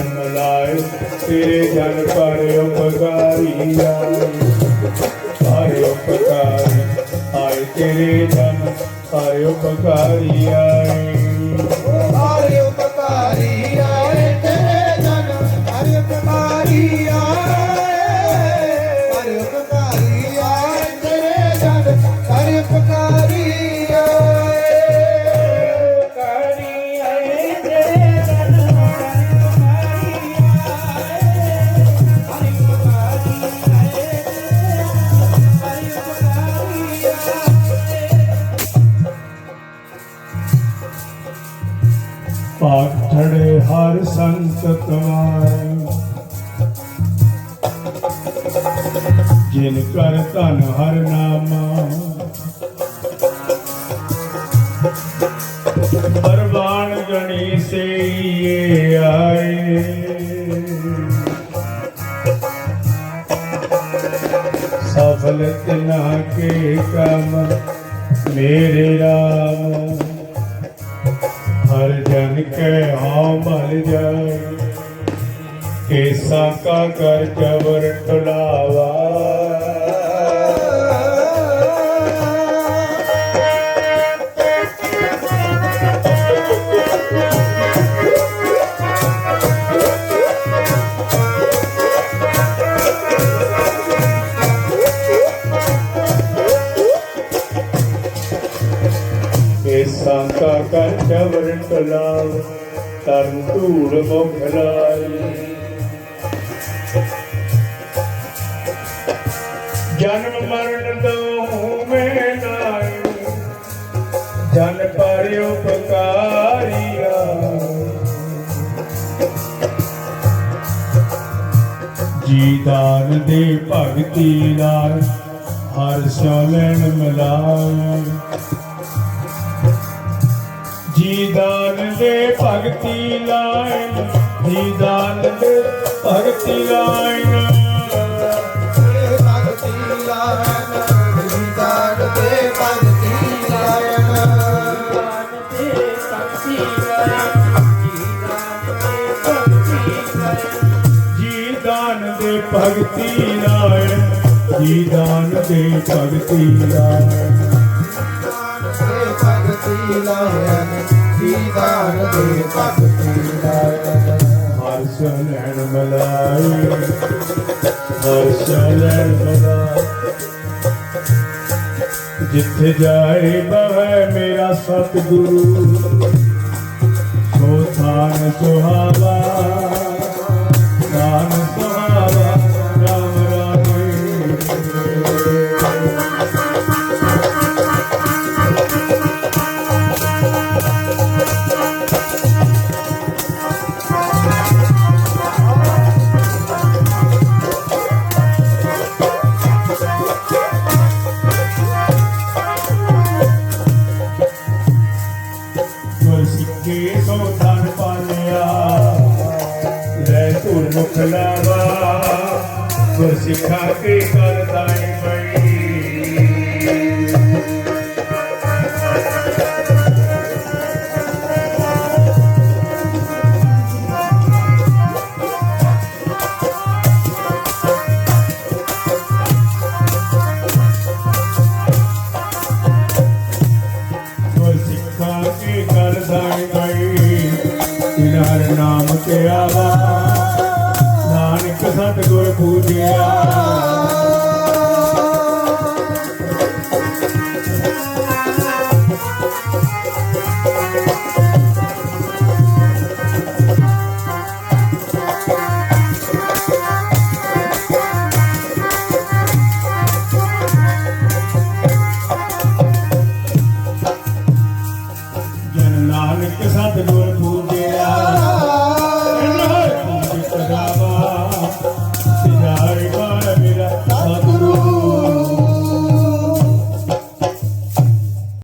ਜਨ ਲਾਏ ਤੇਰੇ ਜਨ ਪਰ ਉਪਕਾਰੀ ਆਏ ਉਪਕਾਰੀ ਆਏ ਤੇਰੇ ਜਨ ਆਏ ਉਪਕਾਰੀ ਆਏ। ਪਾਠੜੇ ਹਰ ਸੰਤ ਤੁਮਾਰੇ ਜਿਨ ਕਰ ਧਨ ਹਰ ਨਾਮਾ ਪਰਵਾਨ ਗਣੀ ਸੇਈਏ ਆਏ ਸਫਲ ਤਿਨਾ ਕੇ ਕਮ ਮੇਰੇ ਰਾਮ ਹਰ ਜਨ ਕੈ ਹਉ ਮਲ ਜਾਏ। ਕੇਸਾ ਕਾ ਕਰ ਜਬਰ ਟੁਲਾਵਾ ਕੇਸਾ ਕਾ ਕਰ ਜਬਰ ਤਰਨ ਧੂੜ ਮੁਖ ਲਾਈ। ਜਨਮ ਮਰਨ ਦੋ ਮੈਂ ਨਾਈ, ਜਨ ਪਰ ਉਪਕਾਰੀਆ ਜੀ ਦਾਨ ਦੇ ਭਗਤੀ ਨਾਲ ਹਰ ਸੋ ਲੈਣ ਮਿਲਾਏ ਜੀਦਾਨ ਦੇ ਭਗਤੀ ਲਾਇਨ ਜੀ ਦੇ ਭਗਤੀ ਲਾਇਨ। ਤੇ ਭਗਤੀ ਲਾਇਨ ਵਿਦਾਨ ਤੇ ਭਗਤੀ ਲਾਇਨ ਜੀ ਦੇ ਭਗਤੀ ਲਾਇਨ ਜੀ ਦਾਨ ਦੇ ਭਗਤੀ ਲਾਇਨ। ਹਰ ਜਿੱਥੇ ਜਾਏ ਬਵੇ ਮੇਰਾ ਸਤਿਗੁਰੂ ਸੋ ਥਾਨ ਸੁਹਾਵਾ ਸਿੱਖੇ ਸੋ ਪਾਲਿਆ ਲੈ ਧੁਰ ਮੁਖ ਲਾਵਾ। ਗੁਰ ਸਿੱਖਾ ਕੇ ਕਰ ਦਾਈ ਨਾਨਕ ਸਤ